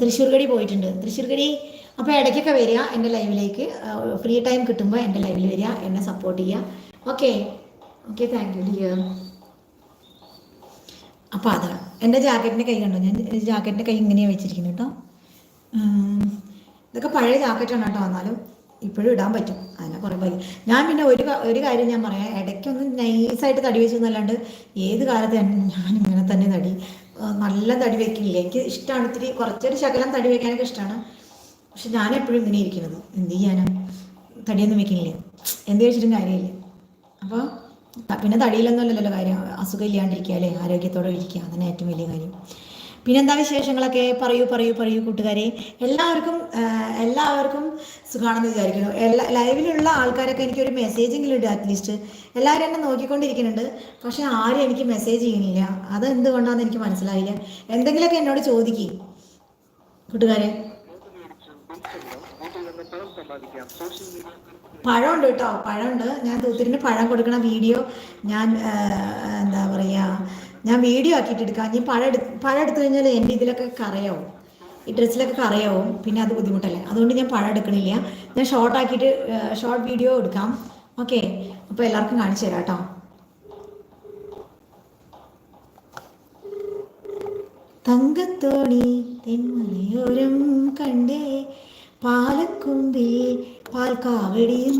തൃശ്ശൂർഗടി പോയിട്ടുണ്ട്. തൃശ്ശൂർ ഗഡി അപ്പോൾ ഇടയ്ക്കൊക്കെ വരിക എന്റെ ലൈവിലേക്ക്. ഫ്രീ ടൈം കിട്ടുമ്പോൾ എന്റെ ലൈവിൽ വരിക. എന്നെ സപ്പോർട്ട് ചെയ്യുക. Okay okay thank you dear അപ്പോൾ അതാണ് എന്റെ ജാക്കറ്റിന്റെ കൈ കണ്ടോ? ഞാൻ ജാക്കറ്റിന്റെ കൈ ഇങ്ങനെയാണ് വെച്ചിരിക്കുന്നത് കേട്ടോ. ഇതൊക്കെ പഴയ ജാക്കറ്റാണ് കേട്ടോ. വന്നാലും ഇപ്പോഴും ഇടാൻ പറ്റും. അതിനെ കുറേ ഭാഗ്യം ഞാൻ പിന്നെ ഒരു ഒരു കാര്യം ഞാൻ പറയാം. ഇടയ്ക്കൊന്ന് നൈസായിട്ട് തടി വെച്ചു എന്നല്ലാണ്ട് ഏത് കാലത്ത് ഞാൻ- ഇങ്ങനെ തന്നെ തടി നല്ല തടി വെക്കില്ല? എനിക്ക് ഇഷ്ടമാണ് ഇത്തിരി കുറച്ചൊരു ശകലം തടി വെക്കാനൊക്കെ ഇഷ്ടമാണ് പക്ഷെ ഞാൻ എപ്പോഴും ഇങ്ങനെ ഇരിക്കുന്നത്. എന്ത് ചെയ്യാനാ? തടിയൊന്നും വെക്കുന്നില്ല എന്ത് ചോദിച്ചിട്ടും കാര്യമില്ല. അപ്പോൾ പിന്നെ തടിയിലൊന്നും അല്ലല്ലോ കാര്യം അസുഖം ഇല്ലാണ്ടിരിക്കുക അല്ലേ ആരോഗ്യത്തോടെ ഇരിക്കുക അങ്ങനെ ഏറ്റവും വലിയ കാര്യം പിന്നെന്താ വിശേഷങ്ങളൊക്കെ പറയൂ പറയൂ പറയൂ കൂട്ടുകാരെ എല്ലാവർക്കും എല്ലാവർക്കും സുഖമാണെന്ന് വിചാരിക്കുന്നു എല്ലാ ലൈവിലുള്ള ആൾക്കാരൊക്കെ എനിക്കൊരു മെസ്സേജെങ്കിലും ഇടുക അറ്റ്ലീസ്റ്റ് എല്ലാവരും എന്നെ നോക്കിക്കൊണ്ടിരിക്കുന്നുണ്ട് പക്ഷെ ആരും എനിക്ക് മെസ്സേജ് ചെയ്യുന്നില്ല അത് എന്തുകൊണ്ടാണെന്ന് എനിക്ക് മനസ്സിലായില്ല എന്തെങ്കിലുമൊക്കെ എന്നോട് ചോദിക്കും കൂട്ടുകാരെ പഴമുണ്ട് കേട്ടോ പഴമുണ്ട്. ഞാൻ തൂത്തിരിന് പഴം കൊടുക്കണ വീഡിയോ ഞാൻ എന്താ പറയുക ഞാൻ വീഡിയോ ആക്കിയിട്ട് എടുക്കാം. ഇനി പഴം എടു പഴം എടുത്തു കഴിഞ്ഞാൽ എന്റെ ഇതിലൊക്കെ കറയാവും. ഈ ഡ്രസ്സിലൊക്കെ കറയാവും. പിന്നെ അത് ബുദ്ധിമുട്ടല്ലേ. അതുകൊണ്ട് ഞാൻ പഴം എടുക്കണില്ല. ഞാൻ ഷോർട്ട് ആക്കിയിട്ട് ഷോർട്ട് വീഡിയോ എടുക്കാം. ഓക്കെ അപ്പോൾ എല്ലാവർക്കും കാണിച്ചു തരാം കേട്ടോ. തങ്കത്തോണി തെന്മലയോരം കണ്ടേ പാലക്കുമ്പിൽ പാൽക്കാവടിയും